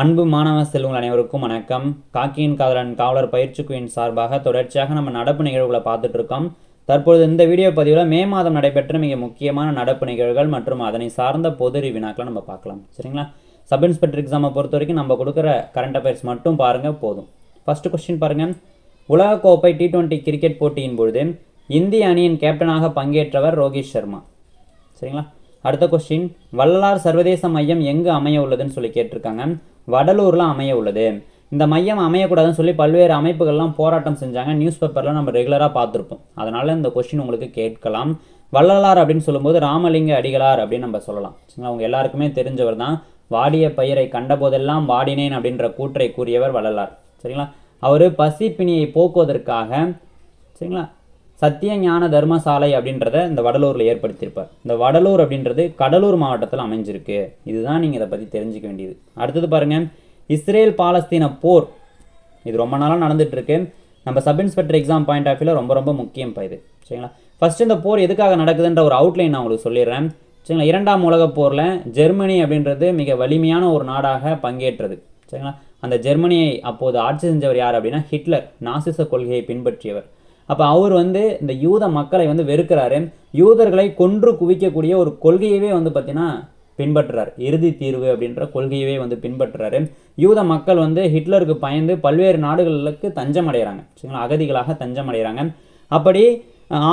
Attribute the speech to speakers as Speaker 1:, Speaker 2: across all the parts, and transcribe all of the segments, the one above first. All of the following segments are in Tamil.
Speaker 1: அன்பு மாணவ செல்வங்கள் அனைவருக்கும் வணக்கம். காக்கியின் காதலன் காவலர் பயிற்சி குயின் சார்பாக தொடர்ச்சியாக நம்ம நடப்பு நிகழ்வுகளை பார்த்துட்டு இருக்கோம். தற்பொழுது இந்த வீடியோ பதிவில் மே மாதம் நடைபெற்ற மிக முக்கியமான நடப்பு நிகழ்வுகள் மற்றும் அதனை சார்ந்த பொது வினாக்களை நம்ம பார்க்கலாம். சரிங்களா? சப் இன்ஸ்பெக்டர் எக்ஸாமை பொறுத்த வரைக்கும் நம்ம கொடுக்குற கரண்ட் அஃபேர்ஸ் மட்டும் பாருங்கள் போதும். ஃபஸ்ட்டு கொஸ்டின் பாருங்கள் உலகக்கோப்பை டி டுவெண்ட்டி கிரிக்கெட் போட்டியின் பொழுது இந்திய அணியின் கேப்டனாக பங்கேற்றவர் ரோஹித் சர்மா. சரிங்களா? அடுத்த கொஸ்டின் வள்ளலார் சர்வதேச மையம் எங்கு அமைய உள்ளதுன்னு சொல்லி கேட்டிருக்காங்க. வடலூரில் அமைய உள்ளது இந்த மையம் அமையக்கூடாதுன்னு சொல்லி பல்வேறு அமைப்புகள்லாம் போராட்டம் செஞ்சாங்க. நியூஸ் பேப்பரில் நம்ம ரெகுலராக பார்த்துருப்போம். அதனால் இந்த கொஷின் உங்களுக்கு கேட்கலாம். வள்ளலார் அப்படின்னு சொல்லும்போது ராமலிங்க அடிகளார் அப்படின்னு நம்ம சொல்லலாம். சரிங்களா? அவங்க எல்லாருக்குமே தெரிஞ்சவர் தான். வாடிய பயிரை கண்டபோதெல்லாம் வாடினேன் அப்படின்ற கூற்றை கூறியவர் வள்ளலார். சரிங்களா? அவர் பசிப்பிணியை போக்குவதற்காக சரிங்களா? சத்திய ஞான தர்மசாலை அப்படின்றத இந்த வடலூரில் ஏற்படுத்தியிருப்பார். இந்த வடலூர் அப்படின்றது கடலூர் மாவட்டத்தில் அமைஞ்சிருக்கு. இதுதான் நீங்கள் இதை பற்றி தெரிஞ்சுக்க வேண்டியது. அடுத்தது பாருங்கள் இஸ்ரேல் பாலஸ்தீன போர். இது ரொம்ப நாளாக நடந்துகிட்ருக்கு நம்ம sub inspector exam point of வியூவில் ரொம்ப ரொம்ப முக்கியம் இப்போ இது. சரிங்களா? ஃபர்ஸ்ட் இந்த போர் எதுக்காக நடக்குதுன்ற ஒரு அவுட்லைன் நான் உங்களுக்கு சொல்லிடுறேன். சரிங்களா? இரண்டாம் உலகப் போரில் ஜெர்மனி அப்படின்றது மிக வலிமையான ஒரு நாடாக பங்கேற்றது. சரிங்களா? அந்த ஜெர்மனியை அப்போது ஆட்சி செஞ்சவர் யார் அப்படின்னா ஹிட்லர். நாசிச கொள்கையை பின்பற்றியவர். அப்போ அவர் வந்து இந்த யூத மக்களை வந்து வெறுக்கிறாரு. யூதர்களை கொன்று குவிக்கக்கூடிய ஒரு கொள்கையவே வந்து பார்த்தீங்கன்னா பின்பற்றுறார். இறுதி தீர்வு அப்படின்ற கொள்கையவே வந்து பின்பற்றுறாரு. யூத மக்கள் வந்து ஹிட்லருக்கு பயந்து பல்வேறு நாடுகளுக்கு தஞ்சம் அடைகிறாங்க சரிங்களா? அகதிகளாக தஞ்சம் அடைகிறாங்க அப்படி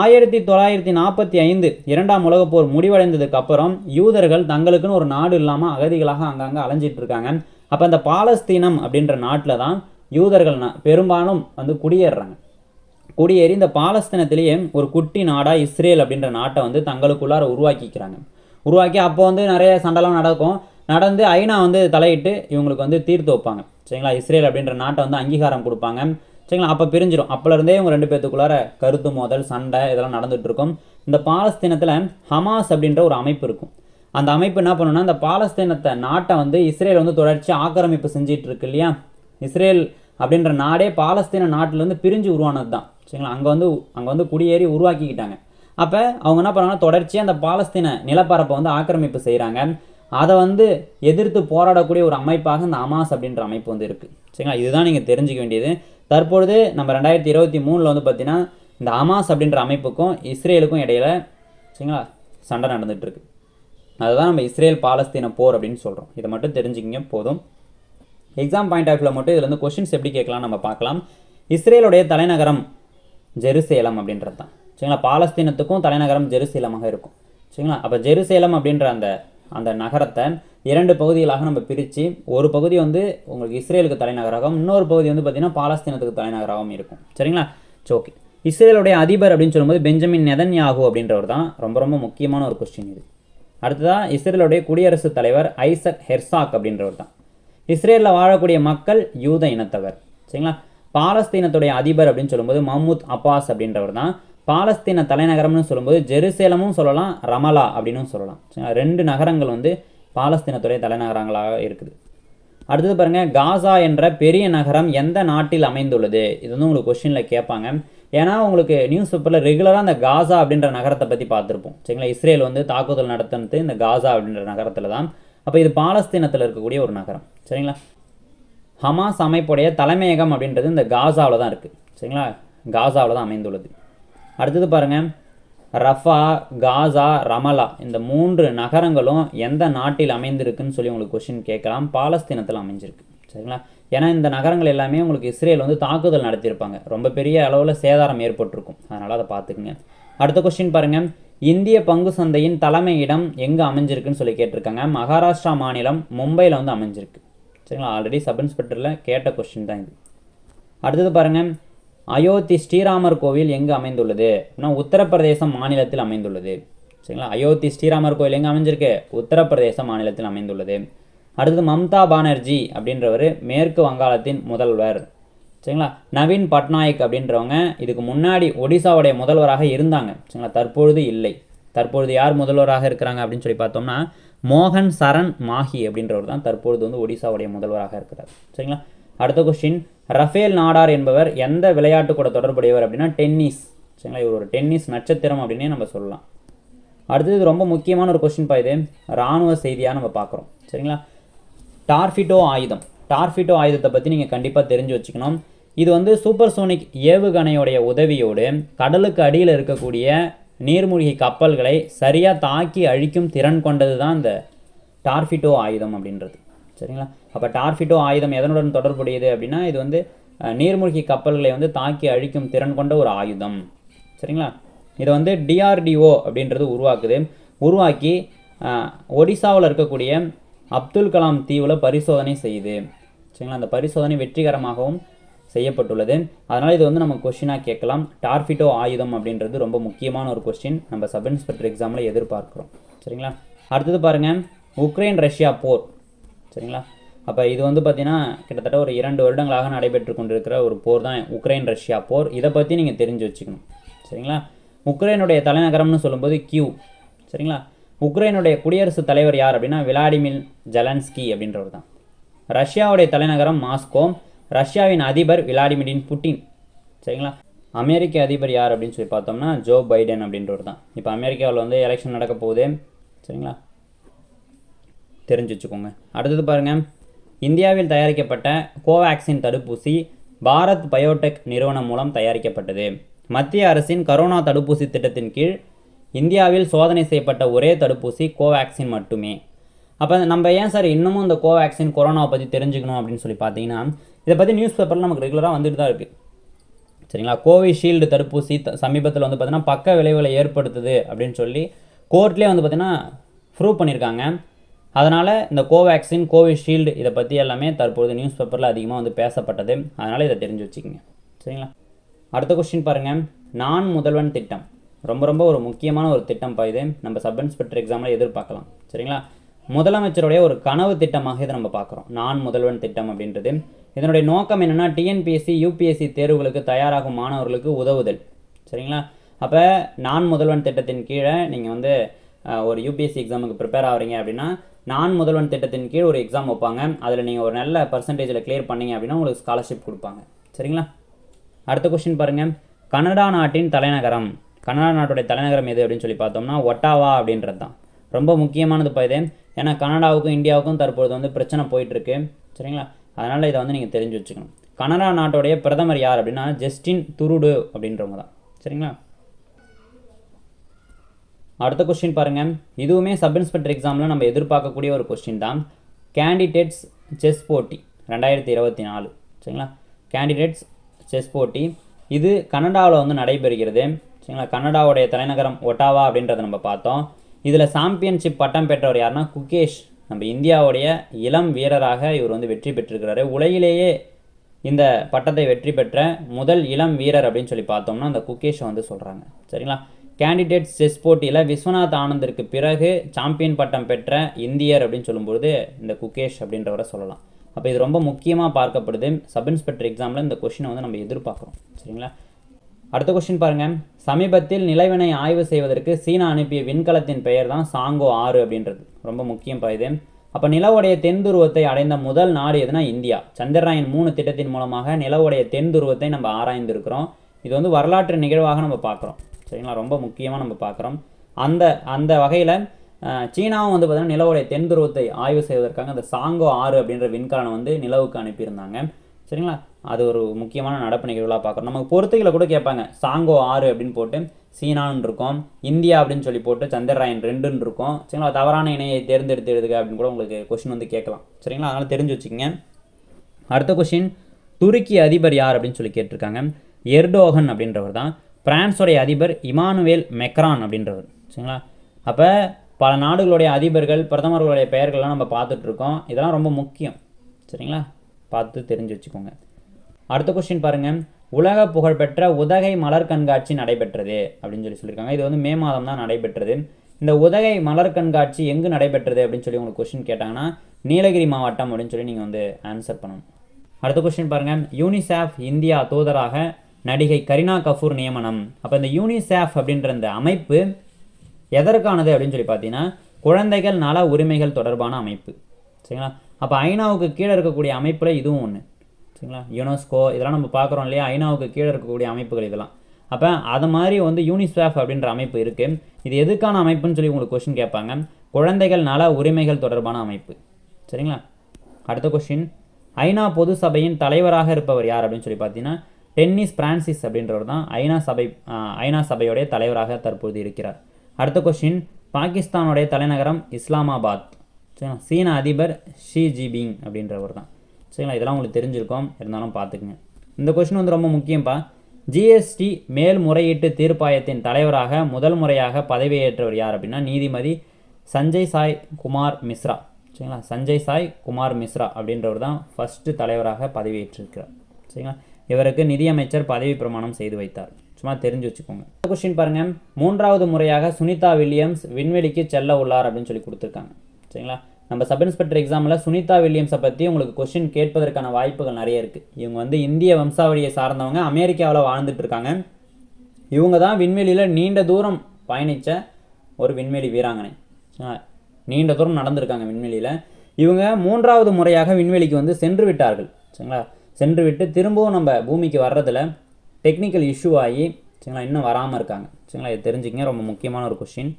Speaker 1: ஆயிரத்தி தொள்ளாயிரத்தி நாற்பத்தி ஐந்து இரண்டாம் உலகப் போர் முடிவடைந்ததுக்கு அப்புறம் யூதர்கள் தங்களுக்குன்னு ஒரு நாடு இல்லாமல் அகதிகளாக அங்கங்கே அலைஞ்சிட்டு இருக்காங்க அப்போ அந்த பாலஸ்தீனம் அப்படின்ற நாட்டில் தான் யூதர்கள் பெரும்பாலும் வந்து குடியேறுறாங்க. குடியேறி இந்த பாலஸ்தீனத்திலேயே ஒரு குட்டி நாடாக இஸ்ரேல் அப்படின்ற நாட்டை வந்து தங்களுக்குள்ளார உருவாக்கிக்கிறாங்க. உருவாக்கி அப்போ வந்து நிறைய சண்டைலாம் நடக்கும். நடந்து ஐநா வந்து தலையிட்டு இவங்களுக்கு வந்து தீர்த்து வைப்பாங்க. சரிங்களா? இஸ்ரேல் அப்படின்ற நாட்டை வந்து அங்கீகாரம் கொடுப்பாங்க. சரிங்களா? அப்போ பிரிஞ்சிடும் அப்போலேருந்தே இவங்க ரெண்டு பேர்த்துக்குள்ளார கருத்து மோதல் சண்டை இதெல்லாம் நடந்துகிட்ருக்கும் இந்த பாலஸ்தீனத்தில் ஹமாஸ் அப்படின்ற ஒரு அமைப்பு இருக்கும். அந்த அமைப்பு என்ன பண்ணுன்னா இந்த பாலஸ்தீனத்தை நாட்டை வந்து இஸ்ரேல் வந்து தொடர்ச்சி ஆக்கிரமிப்பு செஞ்சிட்டு இருக்கு இல்லையா? இஸ்ரேல் அப்படின்ற நாடே பாலஸ்தீன நாட்டிலேருந்து பிரிஞ்சு உருவானது தான் சரிங்களா? அங்கே வந்து அங்கே வந்து குடியேறி உருவாக்கிக்கிட்டாங்க. அப்போ அவங்க என்ன பண்ணாங்கன்னா தொடர்ச்சியாக அந்த பாலஸ்தீன நிலப்பரப்பை வந்து ஆக்கிரமிப்பு செய்கிறாங்க அதை வந்து எதிர்த்து போராடக்கூடிய ஒரு அமைப்பாக இந்த அமாஸ் அப்படின்ற அமைப்பு வந்து இருக்குது சரிங்களா? இதுதான் நீங்கள் தெரிஞ்சுக்க வேண்டியது. தற்பொழுது நம்ம ரெண்டாயிரத்தி இருபத்தி மூணில் வந்து பார்த்திங்கன்னா இந்த அமாஸ் அப்படின்ற அமைப்புக்கும் இஸ்ரேலுக்கும் இடையில சரிங்களா சண்டை நடந்துகிட்ருக்கு அதுதான் நம்ம இஸ்ரேல் பாலஸ்தீன போர் அப்படின்னு சொல்கிறோம் இதை மட்டும் தெரிஞ்சுக்கிங்க போதும். எக்ஸாம் பாயிண்ட் ஆஃப் வியூவில் மட்டும் இதில் வந்து கொஷின்ஸ் எப்படி கேட்கலாம் நம்ம பார்க்கலாம். இஸ்ரேலுடைய தலைநகரம் ஜெருசேலம் அப்படின்றது தான். சரிங்களா? பாலஸ்தீனத்துக்கும் தலைநகரம் ஜெருசேலமாக இருக்கும். சரிங்களா? அப்போ ஜெருசேலம் அப்படின்ற அந்த அந்த நகரத்தை இரண்டு பகுதிகளாக நம்ம பிரித்து ஒரு பகுதி வந்து உங்களுக்கு இஸ்ரேலுக்கு தலைநகராகவும் இன்னொரு பகுதி வந்து பார்த்திங்கன்னா பாலஸ்தீனத்துக்கு தலைநகராகவும் இருக்கும். சரிங்களா? சரி ஓகே இஸ்ரேலுடைய அதிபர் அப்படின்னு சொல்லும்போது பெஞ்சமின் நெதன்யாகு அப்படின்றவர் தான். ரொம்ப ரொம்ப முக்கியமான ஒரு கொஸ்டின் இது. அடுத்ததாக இஸ்ரேலுடைய குடியரசுத் தலைவர் ஐசக் ஹெர்சாக் அப்படின்றவர் தான். இஸ்ரேலில் வாழக்கூடிய மக்கள் யூத இனத்தவர். சரிங்களா? பாலஸ்தீனத்துடைய அதிபர் அப்படின்னு சொல்லும்போது மஹ்மூத் அப்பாஸ் அப்படின்றவர் தான். பாலஸ்தீன தலைநகரம்னு சொல்லும்போது ஜெருசேலமும் சொல்லலாம் ரமலா அப்படின்னும் சொல்லலாம். சரிங்களா? ரெண்டு நகரங்கள் வந்து பாலஸ்தீனத்துடைய தலைநகரங்களாக இருக்குது. அடுத்தது பாருங்க காசா என்ற பெரிய நகரம் எந்த நாட்டில் அமைந்துள்ளது? இது வந்து உங்களுக்கு கொஸ்டினில் கேட்பாங்க. ஏன்னா உங்களுக்கு நியூஸ் பேப்பரில் ரெகுலராக அந்த காசா அப்படின்ற நகரத்தை பற்றி பார்த்துருப்போம். சரிங்களா? இஸ்ரேல் வந்து தாக்குதல் நடத்துனது இந்த காசா அப்படின்ற நகரத்தில் தான். அப்போ இது பாலஸ்தீனத்தில் இருக்கக்கூடிய ஒரு நகரம். சரிங்களா? ஹமாஸ் அமைப்புடைய தலைமையகம் அப்படின்றது இந்த காசாவில் தான் இருக்குது சரிங்களா? காசாவில் தான் அமைந்துள்ளது. அடுத்தது பாருங்கள் ரஃபா காசா ரமலா இந்த மூன்று நகரங்களும் எந்த நாட்டில் அமைந்திருக்குன்னு சொல்லி உங்களுக்கு கொஷின் கேட்கலாம். பாலஸ்தீனத்தில் அமைஞ்சிருக்கு. சரிங்களா? ஏன்னா இந்த நகரங்கள் எல்லாமே உங்களுக்கு இஸ்ரேல் வந்து தாக்குதல் நடத்தியிருப்பாங்க. ரொம்ப பெரிய அளவில் சேதாரம் ஏற்பட்டிருக்கும். அதனால் அதை பார்த்துக்குங்க. அடுத்த கொஸ்டின் பாருங்க. இந்திய பங்கு சந்தையின் தலைமையிடம் எங்கே அமைஞ்சிருக்குன்னு சொல்லி கேட்டிருக்காங்க. மகாராஷ்டிரா மாநிலம் மும்பையில் வந்து அமைஞ்சிருக்கு. சரிங்களா? ஆல்ரெடி சப் இன்ஸ்பெக்டரில் கேட்ட கொஸ்டின் தான் இது. அடுத்தது பாருங்கள் அயோத்தி ஸ்ரீராமர் கோவில் எங்கு அமைந்துள்ளது? அப்படின்னா உத்தரப்பிரதேசம் மாநிலத்தில் அமைந்துள்ளது. சரிங்களா? அயோத்தி ஸ்ரீராமர் கோவில் எங்கே அமைஞ்சிருக்கு? உத்தரப்பிரதேச மாநிலத்தில் அமைந்துள்ளது. அடுத்தது மம்தா பானர்ஜி அப்படின்றவர் மேற்கு வங்காளத்தின் முதல்வர். சரிங்களா? நவீன் பட்நாயக் அப்படின்றவங்க இதுக்கு முன்னாடி ஒடிசாவுடைய முதல்வராக இருந்தாங்க. சரிங்களா? தற்பொழுது இல்லை. தற்பொழுது யார் முதல்வராக இருக்கிறாங்க அப்படின்னு சொல்லி பார்த்தோம்னா மோகன் சரண் மாஹி அப்படின்றவர் தான் தற்பொழுது வந்து ஒடிசாவுடைய முதல்வராக இருக்கிறார். சரிங்களா? அடுத்த கொஸ்டின் ரஃபேல் நாடார் என்பவர் எந்த விளையாட்டு கூட தொடர்புடையவர் அப்படின்னா டென்னிஸ். சரிங்களா? இவர் ஒரு டென்னிஸ் நட்சத்திரம் அப்படின்னே நம்ம சொல்லலாம். அடுத்தது இது ரொம்ப முக்கியமான ஒரு கொஸ்டின் பா இது. இராணுவ செய்தியாக நம்ம பார்க்குறோம். சரிங்களா? டார்ஃபிட்டோ ஆயுதம். டார்ஃபிட்டோ ஆயுதத்தை பற்றி நீங்கள் கண்டிப்பாக தெரிஞ்சு வச்சுக்கணும். இது வந்து சூப்பர்சோனிக் ஏவுகணையுடைய உதவியோடு கடலுக்கு அடியில் இருக்கக்கூடிய நீர்மூழ்கி கப்பல்களை சரியாக தாக்கி அழிக்கும் திறன் கொண்டது தான் இந்த டார்ஃபிட்டோ ஆயுதம் அப்படின்றது. சரிங்களா? அப்போ டார்ஃபிட்டோ ஆயுதம் எதனுடன் தொடர்புடையது அப்படின்னா இது வந்து நீர்மூழ்கி கப்பல்களை வந்து தாக்கி அழிக்கும் திறன் கொண்ட ஒரு ஆயுதம். சரிங்களா? இதை வந்து டிஆர்டிஓ அப்படின்றது உருவாக்குது. உருவாக்கி ஒடிசாவில் இருக்கக்கூடிய அப்துல் கலாம் தீவில் பரிசோதனை செய்யுது. சரிங்களா? அந்த பரிசோதனை வெற்றிகரமாகவும் செய்யப்பட்டுள்ளது. அதனால் இது வந்து நம்ம கொஷினாக கேட்கலாம். டார்ஃபிட்டோ ஆயுதம் அப்படின்றது ரொம்ப முக்கியமான ஒரு கொஸ்டின் நம்ம சப் இன்ஸ்பெக்டர் எக்ஸாமில் எதிர்பார்க்குறோம். சரிங்களா? அடுத்தது பாருங்கள் உக்ரைன் ரஷ்யா போர் சரிங்களா? அப்போ இது வந்து பார்த்திங்கன்னா கிட்டத்தட்ட ஒரு இரண்டு வருடங்களாக நடைபெற்று கொண்டிருக்கிற ஒரு போர் தான் உக்ரைன் ரஷ்யா போர் இதை பற்றி நீங்கள் தெரிஞ்சு வச்சுக்கணும். சரிங்களா? உக்ரைனுடைய தலைநகரம்னு சொல்லும்போது கியூ சரிங்களா? உக்ரைனுடைய குடியரசுத் தலைவர் யார் அப்படின்னா விளாடிமிர் ஜலன்ஸ்கி அப்படின்றவர் தான் ரஷ்யாவுடைய தலைநகரம் மாஸ்கோ ரஷ்யாவின் அதிபர் விளாடிமிரின் புட்டின். சரிங்களா? அமெரிக்க அதிபர் யார் அப்படின்னு சொல்லி பார்த்தோம்னா ஜோ பைடன் அப்படின்றவர் தான். இப்போ அமெரிக்காவில் வந்து எலெக்ஷன் நடக்க போகுது. சரிங்களா? தெரிஞ்சு வச்சுக்கோங்க. அடுத்தது பாருங்கள் இந்தியாவில் தயாரிக்கப்பட்ட கோவேக்சின் தடுப்பூசி பாரத் பயோடெக் நிறுவனம் மூலம் தயாரிக்கப்பட்டது. மத்திய அரசின் கரோனா தடுப்பூசி திட்டத்தின் கீழ் இந்தியாவில் சோதனை செய்யப்பட்ட ஒரே தடுப்பூசி கோவேக்சின் மட்டுமே. அப்போ நம்ம ஏன் சார் இன்னமும் இந்த கோவேக்சின் கொரோனாவை பற்றி தெரிஞ்சுக்கணும் அப்படின்னு சொல்லி பார்த்தீங்கன்னா இதை பற்றி நியூஸ் பேப்பரில் நமக்கு ரெகுலராக வந்துட்டு தான் இருக்குது சரிங்களா? கோவிஷீல்டு தடுப்பூசி த- சமீபத்தில் வந்து பார்த்தீங்கன்னா பக்க விளைவுகளை ஏற்படுத்துது அப்படின்னு சொல்லி கோர்ட்லேயே வந்து பார்த்தீங்கன்னா ப்ரூவ் பண்ணியிருக்காங்க அதனால் இந்த கோவேக்சின் கோவிஷீல்டு இதை பற்றி எல்லாமே தற்போது நியூஸ் பேப்பரில் அதிகமாக வந்து பேசப்பட்டது. அதனால் இதை தெரிஞ்சு வச்சுக்கோங்க. சரிங்களா? அடுத்த கொஸ்டின் பாருங்கள் நான் முதல்வன் திட்டம். ரொம்ப ரொம்ப ஒரு முக்கியமான ஒரு திட்டம் பா இது. நம்ம சப் இன்ஸ்பெக்டர் எக்ஸாமில் எதிர்பார்க்கலாம். சரிங்களா? முதலமைச்சருடைய ஒரு கனவு திட்டமாக இதை நம்ம பார்க்குறோம். நான் முதல்வன் திட்டம் அப்படின்றது. இதனுடைய நோக்கம் என்னென்னா டிஎன்பிஎஸ்சி யூபிஎஸ்சி தேர்வுகளுக்கு தயாராகும் மாணவர்களுக்கு உதவுதல். சரிங்களா? அப்போ நான் முதல்வன் திட்டத்தின் கீழே நீங்கள் வந்து ஒரு யூபிஎஸ்சி எக்ஸாமுக்கு ப்ரிப்பேர் ஆகிறீங்க அப்படின்னா நான் முதல்வன் திட்டத்தின் கீழ் ஒரு எக்ஸாம் வைப்பாங்க. அதில் நீங்கள் ஒரு நல்ல பர்சன்டேஜில் கிளியர் பண்ணீங்க அப்படின்னா உங்களுக்கு ஸ்காலர்ஷிப் கொடுப்பாங்க. சரிங்களா? அடுத்த கொஸ்டின் பாருங்கள் கனடா நாட்டின் தலைநகரம். கனடா நாட்டுடைய தலைநகரம் எது அப்படின்னு சொல்லி பார்த்தோம்னா ஒட்டாவா அப்படின்றது தான். ரொம்ப முக்கியமானது இப்போ இது. ஏன்னா கனடாவுக்கும் இந்தியாவுக்கும் தற்பொழுது வந்து பிரச்சனை போயிட்டுருக்கு சரிங்களா? அதனால் இதை வந்து நீங்கள் தெரிஞ்சு வச்சுக்கணும். கனடா நாட்டுடைய பிரதமர் யார் அப்படின்னா ஜஸ்டின் துருடு அப்படின்றவங்க தான். சரிங்களா? அடுத்த கொஸ்டின் பாருங்கள் இதுவுமே சப் இன்ஸ்பெக்டர் எக்ஸாமில் நம்ம எதிர்பார்க்கக்கூடிய ஒரு கொஸ்டின் தான். கேண்டிடேட்ஸ் செஸ் போட்டி ரெண்டாயிரத்தி இருபத்தி நாலு. சரிங்களா? கேண்டிடேட்ஸ் செஸ் போட்டி இது கனடாவில் வந்து நடைபெறுகிறது. சரிங்களா? கனடாவுடைய தலைநகரம் ஒட்டாவா அப்படின்றத நம்ம பார்த்தோம். இதில் சாம்பியன்ஷிப் பட்டம் பெற்றவர் யாருன்னா குகேஷ் நம்ம இந்தியாவுடைய இளம் வீரராக இவர் வந்து வெற்றி பெற்றிருக்கிறாரு. உலகிலேயே இந்த பட்டத்தை வெற்றி பெற்ற முதல் இளம் வீரர் அப்படின்னு சொல்லி பார்த்தோம்னா அந்த குகேஷை வந்து சொல்கிறாங்க சரிங்களா? கேண்டிடேட்ஸ் செஸ் போட்டியில் விஸ்வநாத் ஆனந்திற்கு பிறகு சாம்பியன் பட்டம் பெற்ற இந்தியர் அப்படின்னு சொல்லும்பொழுது இந்த குகேஷ் அப்படின்றவரை சொல்லலாம். அப்போ இது ரொம்ப முக்கியமாக பார்க்கப்படுது. சப் இன்ஸ்பெக்டர் எக்ஸாமில் இந்த கொஷினை வந்து நம்ம எதிர்பார்க்குறோம். சரிங்களா? அடுத்த கொஸ்டின் பாருங்கள் சமீபத்தில் நிலவினை ஆய்வு செய்வதற்கு சீனா அனுப்பிய விண்கலத்தின் பெயர் தான் சாங்கோ ஆறு அப்படின்றது. ரொம்ப முக்கியம் இது. அப்போ நிலவுடைய தென் துருவத்தை அடைந்த முதல் நாடு எதுனா இந்தியா. சந்திரயான் மூணு திட்டத்தின் மூலமாக நிலவுடைய தென் துருவத்தை நம்ம ஆராய்ந்திருக்கிறோம். இது வந்து வரலாற்று நிகழ்வாக நம்ம பார்க்குறோம். சரிங்களா? ரொம்ப முக்கியமாக நம்ம பார்க்குறோம். அந்த அந்த வகையில் சீனாவும் வந்து பார்த்தீங்கன்னா நிலவுடைய தென் துருவத்தை ஆய்வு செய்வதற்காக அந்த சாங்கோ ஆறு அப்படின்ற விண்கலனை வந்து நிலவுக்கு அனுப்பியிருந்தாங்க. சரிங்களா? அது ஒரு முக்கியமான நடப்பு நிகழ்வுகளாக பார்க்குறோம். நமக்கு பொறுத்துகளை கூட கேட்பாங்க. சாங்கோ ஆறு அப்படின்னு போட்டு சீனான்னு இருக்கும் இந்தியா அப்படின்னு சொல்லி போட்டு சந்திரராயன் ரெண்டுன்னு இருக்கும். சரிங்களா? தவறான இணையை தேர்ந்தெடுத்து எழுதுக அப்படின்னு கூட உங்களுக்கு கொஷின் வந்து கேட்கலாம். சரிங்களா? அதனால் தெரிஞ்சு வச்சுக்கோங்க. அடுத்த கொஷின் துருக்கி அதிபர் யார் அப்படின்னு சொல்லி கேட்டிருக்காங்க. எர்டோகன் அப்படின்றவர் தான். பிரான்ஸோடைய அதிபர் இமானுவேல் மெக்ரான் அப்படின்றவர். சரிங்களா? அப்போ பல நாடுகளுடைய அதிபர்கள் பிரதமர்களுடைய பெயர்கள்லாம் நம்ம பார்த்துட்ருக்கோம் இதெல்லாம் ரொம்ப முக்கியம். சரிங்களா? பார்த்து தெரிஞ்சு வச்சுக்கோங்க. அடுத்த கொஸ்டின் பாருங்கள் உலக புகழ்பெற்ற உதகை மலர் கண்காட்சி நடைபெற்றது அப்படின்னு சொல்லி சொல்லியிருக்காங்க. இது வந்து மே மாதம் தான் நடைபெற்றது. இந்த உதகை மலர் கண்காட்சி எங்கு நடைபெற்றது அப்படின்னு சொல்லி உங்களுக்கு கொஸ்டின் கேட்டாங்கன்னா நீலகிரி மாவட்டம் அப்படின்னு சொல்லி நீங்கள் வந்து ஆன்சர் பண்ணணும். அடுத்த கொஸ்டின் பாருங்க. யூனிசெஃப் இந்தியா தூதராக நடிகை கரீனா கபூர் நியமனம். அப்போ இந்த யூனிசெஃப் அப்படின்ற இந்த அமைப்பு எதற்கானது அப்படின்னு சொல்லி பார்த்தீங்கன்னா குழந்தைகள் நல உரிமைகள் தொடர்பான அமைப்பு. சரிங்களா? அப்போ ஐநாவுக்கு கீழே இருக்கக்கூடிய அமைப்பில் இதுவும் ஒன்று சரிங்களா யுனெஸ்கோ இதெல்லாம் நம்ம பார்க்குறோம் இல்லையா? ஐநாவுக்கு கீழே இருக்கக்கூடிய அமைப்புகள் இதெல்லாம். அப்போ அது மாதிரி வந்து யூனிசெஃப் அப்படின்ற அமைப்பு இருக்குது இது எதுக்கான அமைப்புன்னு சொல்லி உங்களுக்கு கொஷின் கேட்பாங்க. குழந்தைகள் நல உரிமைகள் தொடர்பான அமைப்பு. சரிங்களா? அடுத்த கொஷின் ஐநா பொது சபையின் தலைவராக இருப்பவர் யார் அப்படின்னு சொல்லி பார்த்தீங்கன்னா டென்னிஸ் பிரான்சிஸ் அப்படின்றவர் தான் ஐநா சபை ஐநா சபையுடைய தலைவராக தற்போது இருக்கிறார். அடுத்த கொஷின் பாகிஸ்தானுடைய தலைநகரம் இஸ்லாமாபாத். சரிங்களா? சீன அதிபர் ஷி ஜிபிங் அப்படின்றவர் தான். சரிங்களா? இதெல்லாம் உங்களுக்கு தெரிஞ்சிருக்கும். இருந்தாலும் பார்த்துக்குங்க. இந்த கொஸ்டின் வந்து ரொம்ப முக்கியம்ப்பா ஜிஎஸ்டி மேல்முறையீட்டு தீர்ப்பாயத்தின் தலைவராக முதல் முறையாக பதவியேற்றவர் யார் அப்படின்னா நீதிபதி சஞ்சய் சாய் குமார் மிஸ்ரா. சரிங்களா? சஞ்சய் சாய் குமார் மிஸ்ரா அப்படின்றவர் தான் ஃபஸ்ட்டு தலைவராக பதவியேற்றிருக்கிறார். சரிங்களா? இவருக்கு நிதியமைச்சர் பதவி பிரமாணம் செய்து வைத்தார். சும்மா தெரிஞ்சு வச்சுக்கோங்க. இந்த கொஸ்டின் பாருங்க. மூன்றாவது முறையாக சுனிதா வில்லியம்ஸ் விண்வெளிக்கு செல்ல உள்ளார் அப்படின்னு சொல்லி கொடுத்துருக்காங்க. சரிங்களா? நம்ம சப் இன்ஸ்பெக்டர் எக்ஸாமில் சுனிதா வில்லியம்ஸை பற்றி உங்களுக்கு கொஸ்டின் கேட்பதற்கான வாய்ப்புகள் நிறைய இருக்குது இவங்க வந்து இந்திய வம்சாவளியை சார்ந்தவங்க அமெரிக்காவில் வாழ்ந்துட்டு இருக்காங்க. இவங்க தான் விண்வெளியில் நீண்ட தூரம் பயணித்த ஒரு விண்வெளி வீராங்கனை. நீண்ட தூரம் நடந்திருக்காங்க விண்வெளியில். இவங்க மூன்றாவது முறையாக விண்வெளிக்கு வந்து சென்று விட்டார்கள். சரிங்களா? சென்று விட்டு திரும்பவும் நம்ம பூமிக்கு வர்றதில் டெக்னிக்கல் இஷ்யூ ஆகி சரிங்களா இன்னும் வராமல் இருக்காங்க. சரிங்களா இது தெரிஞ்சுக்கங்க. ரொம்ப முக்கியமான ஒரு கொஷின்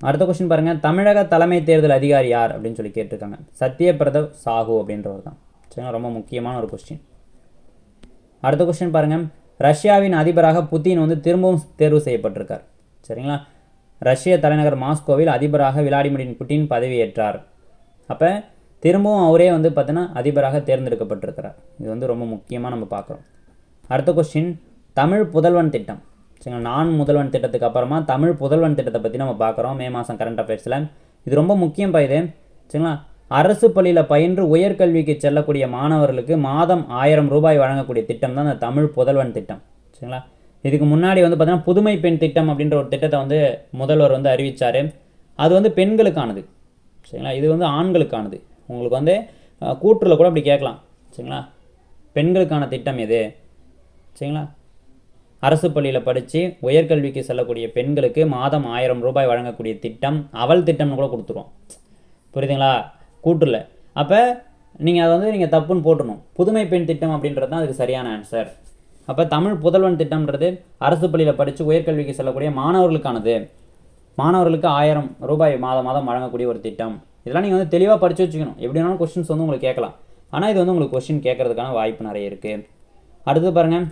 Speaker 1: அடுத்த கொஸ்டின் பாருங்கள் தமிழக தலைமை தேர்தல் அதிகாரி யார்? அப்படின்னு சொல்லி கேட்டிருக்காங்க. சத்யபிரதவ் சாஹூ அப்படின்றவர் தான். சரிங்களா? ரொம்ப முக்கியமான ஒரு கொஸ்டின் அடுத்த கொஸ்டின் பாருங்க. ரஷ்யாவின் அதிபராக புத்தின் வந்து திரும்பவும் தேர்வு செய்யப்பட்டிருக்கார். சரிங்களா? ரஷ்ய தலைநகர் மாஸ்கோவில் அதிபராக விளாடிமிர் புட்டின் பதவியேற்றார். அப்போ திரும்பவும் அவரே வந்து பார்த்தீங்கன்னா அதிபராக தேர்ந்தெடுக்கப்பட்டிருக்கிறார். இது வந்து ரொம்ப முக்கியமாக நம்ம பார்க்குறோம். அடுத்த கொஸ்டின் தமிழ் புதல்வன் திட்டம். சரிங்களா நான் முதல்வன் திட்டத்துக்கு அப்புறமா தமிழ் புதல்வன் திட்டத்தை பற்றி நம்ம பார்க்குறோம். மே மாதம் கரண்ட் அஃபேர்ஸில் இது ரொம்ப முக்கியம் இது. சரிங்களா? அரசு பள்ளியில் பயின்று உயர்கல்விக்கு செல்லக்கூடிய மாணவர்களுக்கு மாதம் ஆயிரம் ரூபாய் வழங்கக்கூடிய திட்டம் தான் அந்த தமிழ் புதல்வன் திட்டம். சரிங்களா? இதுக்கு முன்னாடி வந்து பார்த்திங்கன்னா புதுமை பெண் திட்டம் அப்படின்ற ஒரு திட்டத்தை வந்து முதல்வர் வந்து அறிவித்தார் அது வந்து பெண்களுக்கானது. சரிங்களா? இது வந்து ஆண்களுக்கானது. உங்களுக்கு வந்து அஹ், கூற்றுல கூட அப்படி கேட்கலாம். சரிங்களா? பெண்களுக்கான திட்டம் எது? சரிங்களா? அரசு பள்ளியில் படித்து உயர்கல்விக்கு செல்லக்கூடிய பெண்களுக்கு மாதம் ஆயிரம் ரூபாய் வழங்கக்கூடிய திட்டம் அவல் திட்டம்னு கூட கொடுத்துருவோம். புரியுதுங்களா? கூட்டுல அப்போ நீங்கள் அதை வந்து நீங்கள் தப்புன்னு போட்டணும் புதுமை பெண் திட்டம் அப்படின்றது தான் அதுக்கு சரியான ஆன்சர் அப்போ தமிழ் புதல்வன் திட்டம்ன்றது அரசு பள்ளியில் படித்து உயர்கல்விக்கு செல்லக்கூடிய மாணவர்களுக்கானது. மாணவர்களுக்கு ஆயிரம் ரூபாய் மாதம் மாதம் வழங்கக்கூடிய ஒரு திட்டம். இதெல்லாம் நீங்கள் வந்து தெளிவாக படித்து வச்சுக்கணும். எப்படி வேணாலும் கொஸ்டின்ஸ் வந்து உங்களுக்கு கேட்கலாம். ஆனால் இது வந்து உங்களுக்கு கொஸ்டின் கேட்கறதுக்கான வாய்ப்பு நிறைய இருக்குது அடுத்து பாருங்கள்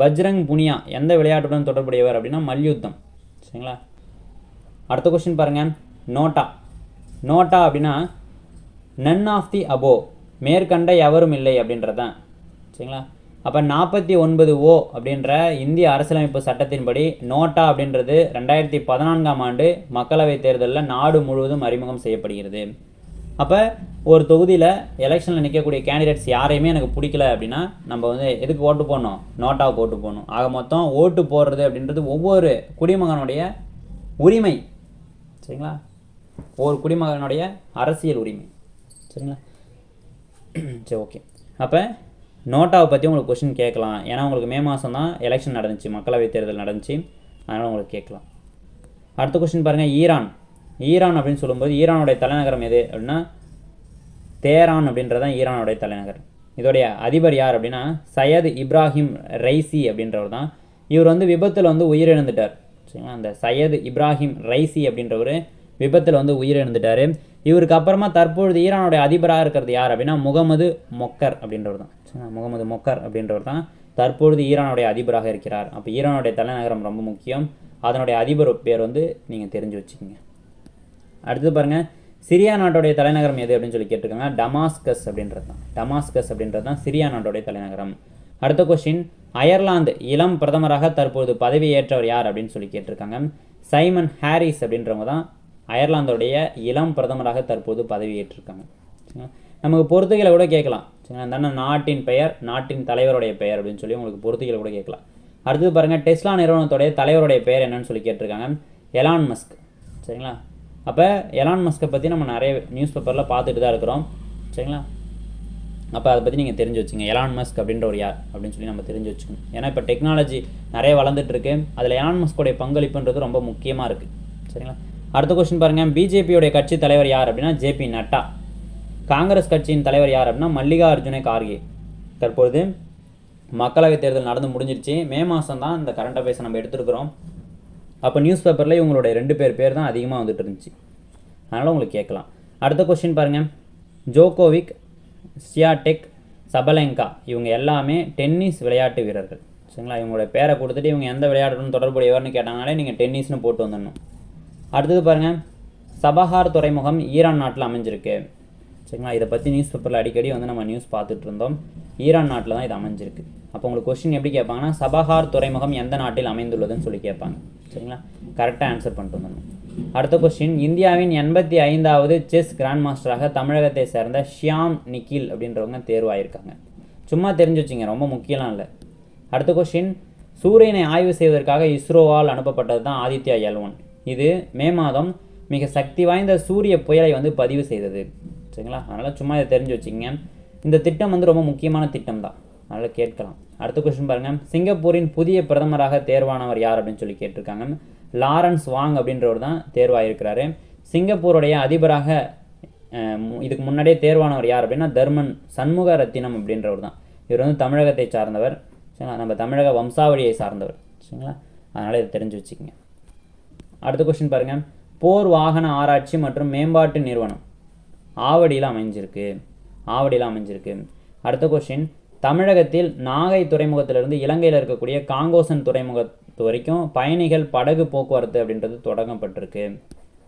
Speaker 1: பஜ்ரங் புனியா எந்த விளையாட்டுடன் தொடர்புடையவர் அப்படின்னா மல்யுத்தம். சரிங்களா? அடுத்த கொஸ்டின் பாருங்கள் நோட்டா. நோட்டா அப்படின்னா நன் ஆஃப் தி அபோ மேற்கண்ட எவரும் இல்லை அப்படின்றது தான் சரிங்களா? அப்போ நாற்பத்தி ஒன்பது ஓ அப்படின்ற இந்திய அரசியலமைப்பு சட்டத்தின்படி நோட்டா அப்படின்றது ரெண்டாயிரத்தி பதினான்காம் ஆண்டு மக்களவைத் தேர்தலில் நாடு முழுவதும் அறிமுகம் செய்யப்படுகிறது. அப்போ ஒரு தொகுதியில் எலெக்ஷனில் நிற்கக்கூடிய கேண்டிடேட்ஸ் யாரையுமே எனக்கு பிடிக்கல அப்படின்னா நம்ம வந்து எதுக்கு ஓட்டு போடணும்? நோட்டாவுக்கு ஓட்டு போடணும். ஆக மொத்தம் ஓட்டு போடுறது அப்படின்றது ஒவ்வொரு குடிமகனுடைய உரிமை. சரிங்களா? ஒவ்வொரு குடிமகனுடைய அரசியல் உரிமை. சரிங்களா? சரி ஓகே அப்போ நோட்டாவை பற்றி உங்களுக்கு கொஷின் கேட்கலாம். ஏன்னா உங்களுக்கு மே மாதம் தான் எலெக்ஷன் நடந்துச்சு. மக்களவைத் தேர்தல் நடந்துச்சு. அதனால் உங்களுக்கு கேட்கலாம். அடுத்த கொஸ்டின் பாருங்கள் ஈரான். ஈரான் அப்படின்னு சொல்லும்போது ஈரானுடைய தலைநகரம் எது அப்படின்னா தேரான் அப்படின்றதான் ஈரானுடைய தலைநகர். இதோடைய அதிபர் யார் அப்படின்னா சையத் இப்ராஹிம் ரைசி அப்படின்றவர் தான். இவர் வந்து விபத்தில் வந்து உயிரிழந்துட்டார். சரிங்களா? அந்த சையத் இப்ராஹிம் ரைசி அப்படின்றவர் விபத்தில் வந்து உயிரிழந்துட்டார். இவருக்கு அப்புறமா தற்பொழுது ஈரானுடைய அதிபராக இருக்கிறது யார் அப்படின்னா முகமது மொக்கர் அப்படின்றவர் தான். சரிங்களா? முகமது மொக்கர் அப்படின்றவர் தான் தற்பொழுது ஈரானுடைய அதிபராக இருக்கிறார். அப்போ ஈரானுடைய தலைநகரம் ரொம்ப முக்கியம். அதனுடைய அதிபர் பேர் வந்து நீங்கள் தெரிஞ்சு வச்சுக்கோங்க. அடுத்து பாருங்க சிரியா நாட்டுடைய தலைநகரம் எது அப்படின்னு சொல்லி கேட்டிருக்காங்க டமாஸ்கஸ் அப்படின்றது தான் டமாஸ்கஸ் அப்படின்றது தான் சிரியா நாட்டுடைய தலைநகரம். அடுத்த கொஸ்டின் அயர்லாந்து இளம் பிரதமராக தற்போது பதவி ஏற்றவர் யார் அப்படின்னு சொல்லி கேட்டிருக்காங்க. சைமன் ஹாரிஸ் அப்படின்றவங்க தான் அயர்லாந்தோடைய இளம் பிரதமராக தற்போது பதவி ஏற்றிருக்காங்க நமக்கு பொறுத்துகளை கூட கேட்கலாம். சரிங்களா? இந்த நாட்டின் பெயர் நாட்டின் தலைவருடைய பெயர் அப்படின்னு சொல்லி உங்களுக்கு பொறுத்துகளை கூட கேட்கலாம். அடுத்தது பாருங்கள் டெஸ்லா நிறுவனத்துடைய தலைவருடைய பெயர் என்னன்னு சொல்லி கேட்டிருக்காங்க எலான் மஸ்க். சரிங்களா? அப்போ எலான் மஸ்கை பற்றி நம்ம நிறைய நியூஸ் பேப்பரில் பார்த்துட்டு தான் இருக்கிறோம். சரிங்களா? அப்போ அதை பற்றி நீங்கள் தெரிஞ்சு வச்சுங்க. எலான் மஸ்க் அப்படின்ற ஒரு யார்? அப்படின்னு சொல்லி நம்ம தெரிஞ்சு வச்சுக்கணும். ஏன்னா இப்போ டெக்னாலஜி நிறைய வளர்ந்துட்டுருக்கு அதில் எலான் மஸ்கோடைய பங்களிப்புன்றது ரொம்ப முக்கியமாக இருக்குது சரிங்களா? அடுத்த கொஸ்டின் பாருங்கள் பிஜேபியோடைய கட்சி தலைவர் யார் அப்படின்னா ஜேபி நட்டா. காங்கிரஸ் கட்சியின் தலைவர் யார் அப்படின்னா மல்லிகா அர்ஜுனே கார்கே. தற்பொழுது மக்களவைத் தேர்தல் நடந்து முடிஞ்சிருச்சு. மே மாதம் தான் இந்த கரண்ட் அஃபேர்ஸை நம்ம எடுத்துருக்கிறோம். அப்போ நியூஸ் பேப்பரில் இவங்களுடைய ரெண்டு பேர் பேர் தான் அதிகமாக வந்துட்டு இருந்துச்சு. அதனால் உங்களுக்கு கேட்கலாம். அடுத்த கொஸ்டின் பாருங்கள் ஜோகோவிக் சியாடெக் சபலெங்கா இவங்க எல்லாமே டென்னிஸ் விளையாட்டு வீரர்கள். சரிங்களா? இவங்களோட பேரை கொடுத்துட்டு இவங்க எந்த விளையாட்டுடன் தொடர்புடையவர்னு கேட்டாங்கனாலே நீங்கள் டென்னிஸ்னு போட்டு வந்துடணும். அடுத்தது பாருங்கள் சபஹார் துறைமுகம் ஈரான் நாட்டில் அமைஞ்சிருக்கு. சரிங்களா? இதை பற்றி நியூஸ் பேப்பரில் அடிக்கடி வந்து நம்ம நியூஸ் பார்த்துட்டு இருந்தோம். ஈரான் நாட்டில் தான் இது அமைஞ்சிருக்கு. அப்போ உங்களுக்கு கொஸ்டின் எப்படி கேட்பாங்கன்னா சபஹார் துறைமுகம் எந்த நாட்டில் அமைந்துள்ளதுன்னு சொல்லி கேட்பாங்க. சரிங்களா? கரெக்டாக ஆன்சர் பண்ணிட்டு வந்துடணும். அடுத்த கொஸ்டின் இந்தியாவின் எண்பத்தி ஐந்தாவது செஸ் கிராண்ட் மாஸ்டராக தமிழகத்தை சேர்ந்த ஷியாம் நிக்கில் அப்படின்றவங்க தேர்வாயிருக்காங்க. சும்மா தெரிஞ்சு வச்சுங்க ரொம்ப முக்கியம்லாம் இல்லை. அடுத்த கொஸ்டின் சூரியனை ஆய்வு செய்வதற்காக இஸ்ரோவால் அனுப்பப்பட்டது தான் ஆதித்யா எல் ஒன். இது மே மாதம் மிக சக்தி வாய்ந்த சூரிய புயலை வந்து பதிவு செய்தது. சரிங்களா? அதனால் சும்மா இதை தெரிஞ்சு வச்சுங்க இந்த திட்டம் வந்து ரொம்ப முக்கியமான திட்டம் தான் அதனால் கேட்கலாம். அடுத்த கொஸ்டின் பாருங்கள் சிங்கப்பூரின் புதிய பிரதமராக தேர்வானவர் யார் அப்படின்னு சொல்லி கேட்டிருக்காங்க. லாரன்ஸ் வாங் அப்படின்றவர் தான் தேர்வாயிருக்கிறாரு. சிங்கப்பூருடைய அதிபராக இதுக்கு முன்னாடியே தேர்வானவர் யார் அப்படின்னா தர்மன் சண்முக ரத்தினம் அப்படின்றவர் தான். இவர் வந்து தமிழகத்தை சார்ந்தவர். சரிங்களா? நம்ம தமிழக வம்சாவளியை சார்ந்தவர். சரிங்களா? அதனால் இதை தெரிஞ்சு வச்சுக்கோங்க. அடுத்த கொஸ்டின் பாருங்க. போர் வாகன ஆராய்ச்சி மற்றும் மேம்பாட்டு நிறுவனம். ஆவடியில் அமைஞ்சிருக்கு. ஆவடியில் அமைஞ்சிருக்கு. அடுத்த கொஸ்டின் தமிழகத்தில் நாகை துறைமுகத்திலிருந்து இலங்கையில் இருக்கக்கூடிய காங்கோசன் துறைமுகத்து வரைக்கும் பயணிகள் படகு போக்குவரத்து அப்படின்றது தொடங்கப்பட்டிருக்கு.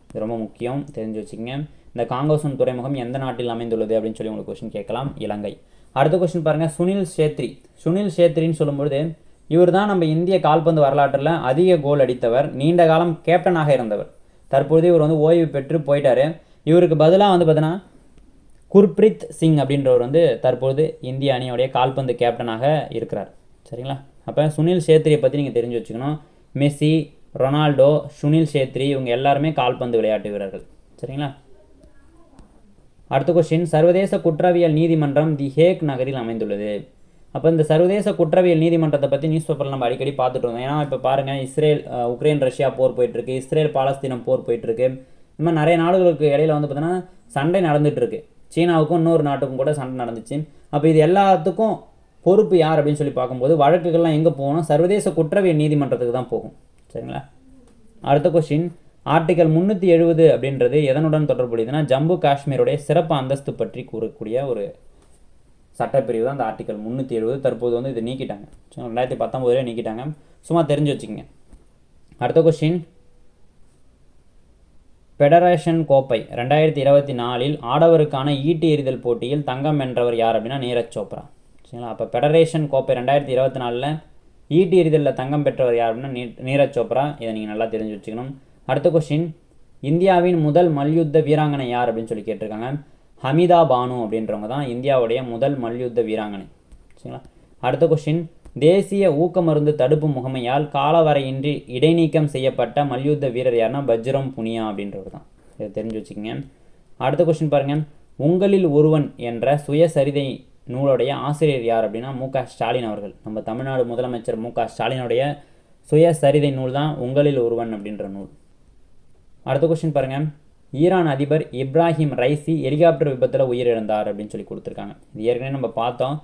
Speaker 1: இது ரொம்ப முக்கியம். தெரிஞ்சு வச்சுக்கோங்க. இந்த காங்கோசன் துறைமுகம் எந்த நாட்டில் அமைந்துள்ளது அப்படின்னு சொல்லி உங்களுக்கு கொஸ்டின் கேட்கலாம். இலங்கை. அடுத்த கொஸ்டின் பாருங்க. சுனில் சேத்ரி. சுனில் சேத்ரின்னு சொல்லும்பொழுது இவர் தான் நம்ம இந்திய கால்பந்து வரலாற்றில் அதிக கோல் அடித்தவர் நீண்ட காலம் கேப்டனாக இருந்தவர். தற்போது இவர் வந்து ஓய்வு பெற்று போயிட்டார். இவருக்கு பதிலாக வந்து பார்த்தீங்கன்னா குர்ப்ரீத் சிங் அப்படின்றவர் வந்து தற்போது இந்திய அணியோடைய கால்பந்து கேப்டனாக இருக்கிறார். சரிங்களா? அப்போ சுனில் சேத்ரியை பற்றி நீங்கள் தெரிஞ்சு வச்சுக்கணும். மெஸ்ஸி ரொனால்டோ சுனில் சேத்ரி இவங்க எல்லாருமே கால்பந்து விளையாட்டு வீரர்கள். சரிங்களா? அடுத்த கொஸ்டின் சர்வதேச குற்றவியல் நீதிமன்றம் தி ஹேக் நகரில் அமைந்துள்ளது. அப்போ இந்த சர்வதேச குற்றவியல் நீதிமன்றத்தை பற்றி நியூஸ் பேப்பரில் நம்ம அடிக்கடி பார்த்துட்டு இருந்தோம். ஏன்னா இப்போ பாருங்கள் இஸ்ரேல் உக்ரைன் ரஷ்யா போர் போயிட்டுருக்கு இஸ்ரேல் பாலஸ்தீனம் போர் போயிட்டுருக்கு இந்த மாதிரி நிறைய நாடுகளுக்கு இடையில வந்து பார்த்தீங்கன்னா சண்டை நடந்துகிட்ருக்கு சீனாவுக்கும் இன்னொரு நாட்டுக்கும் கூட சண்டை நடந்துச்சு அப்போ இது எல்லாத்துக்கும் பொறுப்பு யார் அப்படின்னு சொல்லி பார்க்கும்போது வழக்குகள்லாம் எங்கே போகணும்? சர்வதேச குற்றவியல் நீதிமன்றத்துக்கு தான் போகும். சரிங்களா? அடுத்த கொஸ்டின் ஆர்டிகல் முந்நூற்றி எழுபது அப்படின்றது எதனுடன் தொடர்புடையதுன்னா ஜம்மு காஷ்மீருடைய சிறப்பு அந்தஸ்து பற்றி கூறக்கூடிய ஒரு சட்டப்பிரிவு தான் அந்த ஆர்டிகல் முந்நூற்றி எழுபது. தற்போது வந்து இதை நீக்கிட்டாங்க. ஸோ ரெண்டாயிரத்தி பத்தொம்போதுலேயே நீக்கிட்டாங்க. சும்மா தெரிஞ்சு வச்சுக்கோங்க. அடுத்த கொஸ்டின் ஃபெடரேஷன் கோப்பை ரெண்டாயிரத்தி இருபத்தி நாலில் ஆடவருக்கான ஈட்டி எறிதல் போட்டியில் தங்கம் வென்றவர் யார் அப்படின்னா நீரஜ் சோப்ரா. சரிங்களா? அப்போ ஃபெடரேஷன் கோப்பை ரெண்டாயிரத்தி இருபத்தி நாலில் ஈட்டி எறிதலில் தங்கம் பெற்றவர் யார் அப்படின்னா நீ- நீரஜ் சோப்ரா. இதை நீங்கள் நல்லா தெரிஞ்சு வச்சுக்கணும். அடுத்த கொஸ்டின் இந்தியாவின் முதல் மல்யுத்த வீராங்கனை யார் அப்படின்னு சொல்லி கேட்டிருக்காங்க. ஹமிதா பானு அப்படின்றவங்க தான் இந்தியாவுடைய முதல் மல்யுத்த வீராங்கனை. சரிங்களா? அடுத்த கொஸ்டின் தேசிய ஊக்க மருந்து தடுப்பு முகமையால் காலவரையின்றி இடைநீக்கம் செய்யப்பட்ட மல்யுத்த வீரர் யாருன்னா பஜ்ரம் புனியா அப்படின்றவர் தான். இதை தெரிஞ்சு வச்சுக்கோங்க. அடுத்த கொஸ்டின் பாருங்க. உங்களில் ஒருவன் என்ற சுயசரிதை நூலுடைய ஆசிரியர் யார் அப்படின்னா மு ஸ்டாலின் அவர்கள். நம்ம தமிழ்நாடு முதலமைச்சர் மு ஸ்டாலினுடைய சுயசரிதை நூல் தான் உங்களில் ஒருவன் அப்படின்ற நூல். அடுத்த கொஸ்டின் பாருங்க. ஈரான் அதிபர் இப்ராஹிம் ரைசி ஹெலிகாப்டர் விபத்தில் உயிரிழந்தார் அப்படின்னு சொல்லி கொடுத்துருக்காங்க. இது ஏற்கனவே நம்ம பார்த்தோம்.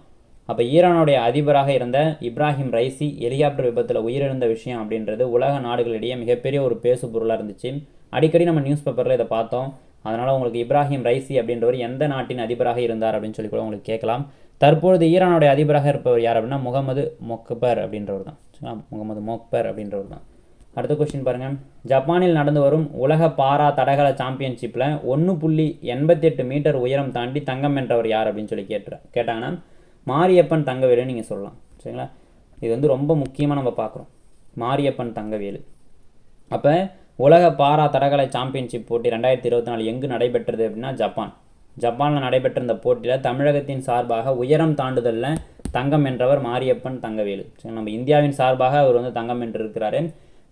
Speaker 1: அப்போ ஈரானுடைய அதிபராக இருந்த இப்ராஹிம் ரைசி ஹெலிகாப்டர் விபத்தில் உயிரிழந்த விஷயம் அப்படின்றது உலக நாடுகளிடையே மிகப்பெரிய ஒரு பேசு பொருளாக இருந்துச்சு. அடிக்கடி நம்ம நியூஸ் பேப்பரில் இதை பார்த்தோம். அதனால் உங்களுக்கு இப்ராஹிம் ரைசி அப்படின்றவர் எந்த நாட்டின் அதிபராக இருந்தார் அப்படின்னு சொல்லி கூட உங்களுக்கு கேட்கலாம். தற்பொழுது ஈரானுடைய அதிபராக இருப்பவர் யார் அப்படின்னா முகமது மொக்பர் அப்படின்றவர் தான். சரிங்களா முகமது மொக்பர் அப்படின்றவர் தான். அடுத்த கொஸ்டின் பாருங்கள் ஜப்பானில் நடந்து வரும் உலக பாரா தடகள சாம்பியன்ஷிப்பில் ஒன்று புள்ளி எண்பத்தெட்டு மீட்டர் உயரம் தாண்டி தங்கம் வென்றவர் யார் அப்படின்னு சொல்லி கேட்டு கேட்டாங்கன்னா மாரியப்பன் தங்கவேலுன்னு நீங்கள் சொல்லலாம். சரிங்களா? இது வந்து ரொம்ப முக்கியமாக நம்ம பார்க்குறோம். மாரியப்பன் தங்கவேலு. அப்போ உலக பாரா தடகள சாம்பியன்ஷிப் போட்டி ரெண்டாயிரத்தி இருபத்தி நாலு எங்கு நடைபெற்றது அப்படின்னா ஜப்பான். ஜப்பானில் நடைபெற்ற இந்த போட்டியில் தமிழகத்தின் சார்பாக உயரம் தாண்டுதலில் தங்கம் என்றவர் மாரியப்பன் தங்கவேலு. சரி நம்ம இந்தியாவின் சார்பாக அவர் வந்து தங்கம் வென்றிருக்கிறாரு.